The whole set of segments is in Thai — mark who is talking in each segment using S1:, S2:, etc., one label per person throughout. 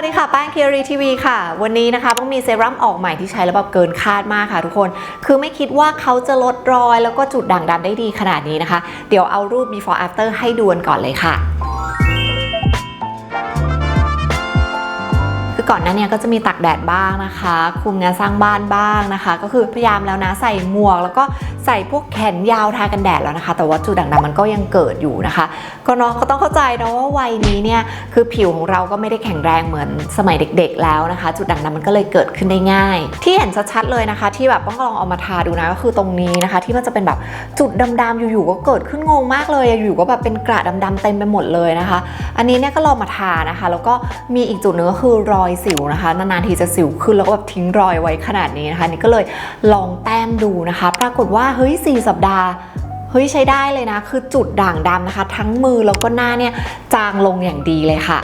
S1: วัสดีค่ะแป้งเคียรีทีวีค่ะ วันนี้นะคะต้องมีเซรั่มออกใหม่ที่ใช้แล้วแบบเกินคาดมากค่ะทุกคน คือไม่คิดว่าเขาจะลดรอยแล้วก็จุดด่างดำได้ดีขนาดนี้นะคะ เดี๋ยวเอารูป before after ให้ดูกันก่อนเลยค่ะ ก่อนหน้านี้ก็จะมีตักแดดบ้างนะคะ คุมงานสร้างบ้านบ้างนะคะ ก็คือพยายามแล้วนะใส่หมวก แล้วก็ใส่พวกแขนยาวทากันแดดแล้วนะคะ แต่ว่าจุดด่างดำมันก็ยังเกิดอยู่นะคะ ก็เนาะก็ต้องเข้าใจนะว่าวัยนี้เนี่ยคือผิวของเราก็ไม่ได้แข็งแรงเหมือนสมัยเด็ก ๆ แล้วนะคะ จุดด่างดำมันก็เลยเกิดขึ้นได้ง่าย ที่เห็นชัดๆเลยนะคะ ที่แบบต้องลองเอามาทาดูนะก็คือตรงนี้นะคะ ที่มันจะเป็นแบบจุดดำๆอยู่ๆก็เกิดขึ้นงงมากเลยอยู่ๆก็แบบเป็นกระดำๆเต็มไปหมดเลยนะคะ อันนี้เนี่ยก็ลองมาทานะคะ แล้วก็มีอีกจุดหนึงก็คือรอยสิวนะคะ นานๆทีจะสิวขึ้นแล้วก็แบบทิ้งรอยไว้ขนาดนี้นะคะ นี่ก็เลยลองแต้มดูนะคะ ปรากฏว่าเฮ้ย 4 สัปดาห์เฮ้ยใช้ได้เลยนะ คือจุดด่างดำนะคะ ทั้งมือแล้วก็หน้าเนี่ยจางลงอย่างดีเลยค่ะ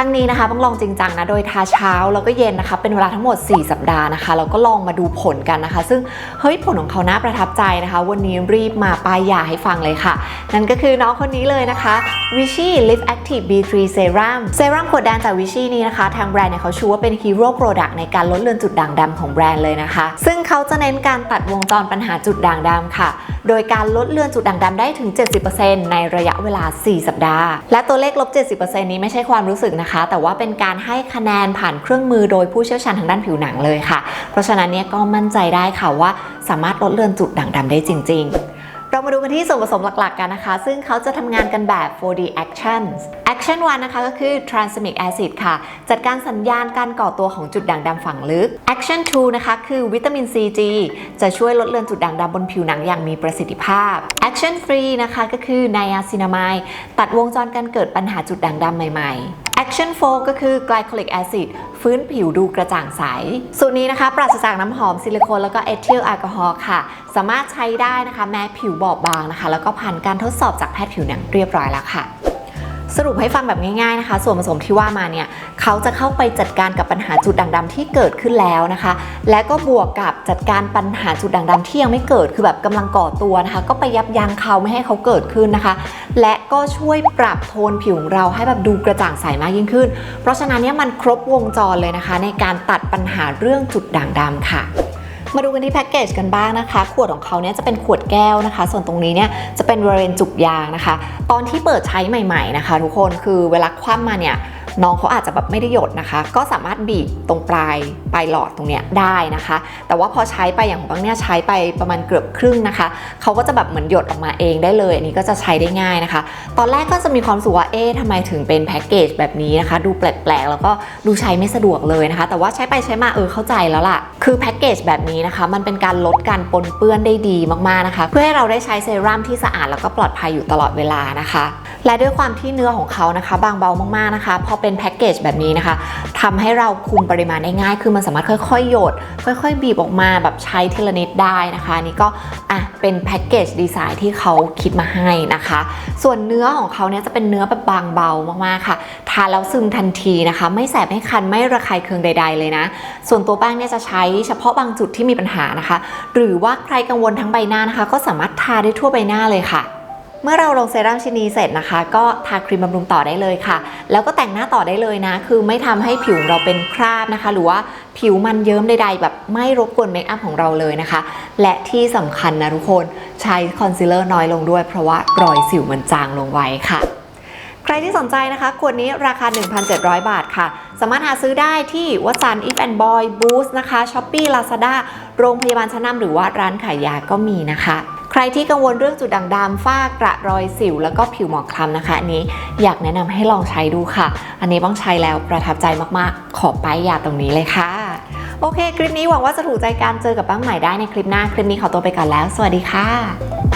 S1: รั้งนี้นะคะต้องลองจริงจังนะ โดยทาเช้าแล้วก็เย็นนะคะ เป็นเวลาทั้งหมด 4 สัปดาห์นะคะ แล้วก็ลองมาดูผลกันนะคะ ซึ่งเฮ้ยผลของเขาน่าประทับใจนะคะ วันนี้รีบมาป้ายยาให้ฟังเลยค่ะ นั่นก็คือน้องคนนี้เลยนะคะ Vichy Lift Active B3 Serum เซรั่มขวดแดงจาก Vichy นี้นะคะ ทางแบรนด์เนี่ยเขาชูว่าเป็น Hero Product ในการลดเลือนจุดด่างดำของแบรนด์เลยนะคะ ซึ่งเขาจะเน้นการตัดวงจรปัญหาจุดด่างดำค่ะโดยการลดเลือนจุดด่างดำได้ถึง 70%ในระยะเวลา 4 สัปดาห์ และตัวเลขลบ 70%นี้ไม่ใช่ความรู้สึกนะคะ แต่ว่าเป็นการให้คะแนนผ่านเครื่องมือโดยผู้เชี่ยวชาญทางด้านผิวหนังเลยค่ะ เพราะฉะนั้นเนี่ยก็มั่นใจได้ค่ะว่าสามารถลดเลือนจุดด่างดำได้จริง ๆ เรามาดูกันที่ส่วนผสมหลักๆ กันนะคะ ซึ่งเขาจะทำงานกันแบบ 4D actions action 1นะคะก็คือ transamic acid ค่ะ จัดการสัญญาณการก่อตัวของจุดด่างดำฝังลึก action 2นะคะคือวิตามิน CG จะช่วยลดเลือนจุดด่างดำบนผิวหนังอย่างมีประสิทธิภาพ action 3นะคะก็คือ niacinamide ตัดวงจรการเกิดปัญหาจุดด่างดำใหม่ๆ Action 4ก็คือ glycolic acid ฟื้นผิวดูกระจ่างใส สูตรนี้นะคะ ปราศจากน้ำหอมซิลิโคนแล้วก็เอทิลแอลกอฮอล์ค่ะ สามารถใช้ได้นะคะ แม้ผิวบอบบางนะคะ แล้วก็ผ่านการทดสอบจากแพทย์ผิวหนังเรียบร้อยแล้วค่ะ สรุปให้ฟังแบบง่ายๆนะคะ ส่วนผสมที่ว่ามาเนี่ยเขาจะเข้าไปจัดการกับปัญหาจุดด่างดำที่เกิดขึ้นแล้วนะคะ และก็บวกกับจัดการปัญหาจุดด่างดำที่ยังไม่เกิดคือแบบกำลังก่อตัวนะคะ ก็ไปยับยั้งเขาไม่ให้เขาเกิดขึ้นนะคะ และก็ช่วยปรับโทนผิวของเราให้แบบดูกระจ่างใสมากยิ่งขึ้น เพราะฉะนั้นเนี่ยมันครบวงจรเลยนะคะ ในการตัดปัญหาเรื่องจุดด่างดำค่ะ มาดูกันที่แพ็กเกจกันบ้างนะคะ ขวดของเขาเนี่ยจะเป็นขวดแก้วนะคะ ส่วนตรงนี้เนี่ยจะเป็นบริเวณจุกยางนะคะ ตอนที่เปิดใช้ใหม่ ๆนะคะ ทุกคนคือเวลาคว่ำมาเนี่ย น้องเขาอาจจะแบบไม่ได้หยดนะคะ ก็สามารถบีบตรงปลายปลายหลอดตรงเนี้ยได้นะคะ แต่ว่าพอใช้ไปอย่างของบางเนี่ยใช้ไปประมาณเกือบครึ่งนะคะเขาก็จะแบบเหมือนหยดออกมาเองได้เลย อันนี้ก็จะใช้ได้ง่ายนะคะ ตอนแรกก็จะมีความสึกว่าเอ๊ะทำไมถึงเป็นแพ็กเกจแบบนี้นะคะ ดูแปลกๆ แล้วก็ดูใช้ไม่สะดวกเลยนะคะ แต่ว่าใช้ไปใช้มาเออเข้าใจแล้วล่ะ คือแพ็กเกจแบบนี้นะคะ มันเป็นการลดการปนเปื้อนได้ดีมากๆนะคะ เพื่อให้เราได้ใช้เซรั่มที่สะอาดแล้วก็ปลอดภัยอยู่ตลอดเวลานะคะ และด้วยความที่เนื้อของเขานะคะ บางเบามากๆนะคะ พอเป็นแพ็กเกจแบบนี้นะคะทำให้เราคุมปริมาณได้ง่าย คือมันสามารถค่อยๆ หยด ค่อย ๆ บีบออกมาแบบใช้ทีละนิดได้นะคะนนี่ก็อะเป็นแพ็กเกจดีไซน์ที่เขาคิดมาให้นะคะ ส่วนเนื้อของเขาเนี่ยจะเป็นเนื้อแบบบางเบามากๆค่ะ ทานแล้วซึมทันทีนะคะ ไม่แสบไม่คันไม่ระคายเคืองใด ๆ เลยนะ ส่วนตัวแป้งเนี่ยจะใช้เฉพาะบางจุดที่มีปัญหานะคะ หรือว่าใครกังวลทั้งใบหน้านะคะ ก็สามารถทาได้ทั่วใบหน้าเลยค่ะ เมื่อเราลงเซรั่มชิ้นนี้เสร็จนะคะ ก็ทาครีมบำรุงต่อได้เลยค่ะ แล้วก็แต่งหน้าต่อได้เลยนะ คือไม่ทำให้ผิวเราเป็นคราบนะคะ หรือว่าผิวมันเยิ้มใดๆ แบบไม่รบกวนเมคอัพของเราเลยนะคะ และที่สำคัญนะทุกคนใช้คอนซีลเลอร์น้อยลงด้วย เพราะว่ารอยสิวมันจางลงไว้ค่ะใครที่สนใจนะคะขวดนี้ราคา 1,700 บาทค่ะ สามารถหาซื้อได้ที่วัสันอีฟแอนด์บอยบูสนะคะช้อปปี้ลาซาด้าโรงพยาบาลชั้นนำหรือว่าร้านขายยาก็มีนะคะ ใครที่กังวลเรื่องจุดด่างดำฝ้ากระรอยสิว แล้วก็ผิวหมองคล้ำนะคะอันนี้อยากแนะนำให้ลองใช้ดูค่ะ อันนี้บ้องใช้แล้วประทับใจมากๆ ขอป้ายยาตรงนี้เลยค่ะ โอเค คลิปนี้หวังว่าจะถูกใจการเจอกับบ้างใหม่ได้ในคลิปหน้า คลิปนี้ขอตัวไปก่อนแล้ว สวัสดีค่ะ